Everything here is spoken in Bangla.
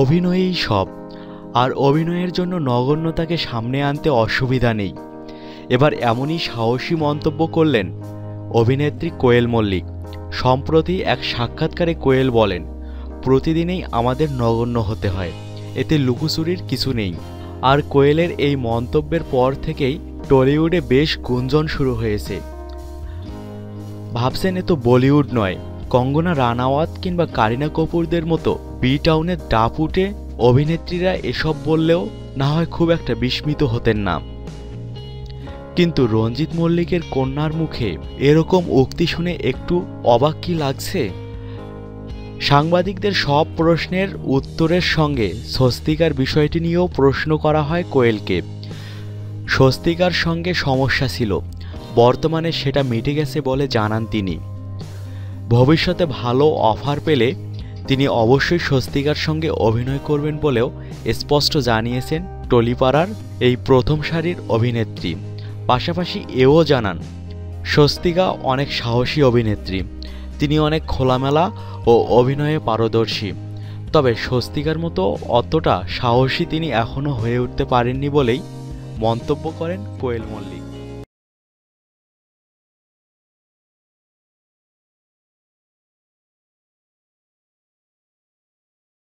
অভিনয়ই সব, আর অভিনয়ের জন্য নগণ্যতাকে সামনে আনতে অসুবিধা নেই। এবার এমনই সাহসী মন্তব্য করলেন অভিনেত্রী কোয়েল মল্লিক। সম্প্রতি এক সাক্ষাৎকারে কোয়েল বলেন, প্রতিদিনেই আমাদের নগণ্য হতে হয়, এতে লুকোচুরির কিছু নেই। আর কোয়েলের এই মন্তব্যের পর থেকেই টলিউডে বেশ গুঞ্জন শুরু হয়েছে। ভাবছেন এ তো বলিউড নয়, কঙ্গনা রানাওয়াত কিংবা কারিনা কাপুরদের মতো বি টাউনের দাপুটে অভিনেত্রীরা এসব বললেও না হয় খুব একটা বিস্মিত হতেন না। কিন্তু রঞ্জিত মল্লিকের কন্যার মুখে এরকম উক্তি শুনে একটু অবাক কি লাগছে? সাংবাদিকদের সব প্রশ্নের উত্তরের সঙ্গে স্বস্তিকার বিষয়টি নিয়েও প্রশ্ন করা হয় কোয়েলকে। স্বস্তিকার সঙ্গে সমস্যা ছিল। বর্তমানে সেটা মিটে গেছে বলে জানান তিনি। ভবিষ্যতে ভালো অফার পেলে তিনি অবশ্যই স্বস্তিকার সঙ্গে অভিনয় করবেন বলেও স্পষ্ট জানিয়েছেন টলিপাড়ার এই প্রথম সারির অভিনেত্রী। পাশাপাশি এও জানান, স্বস্তিকা অনেক সাহসী অভিনেত্রী। তিনি অনেক খোলামেলা ও অভিনয়ে পারদর্শী। তবে স্বস্তিকার মতো অতটা সাহসী তিনি এখনও হয়ে উঠতে পারেননি বলেই মন্তব্য করেন কোয়েল মল্লিক।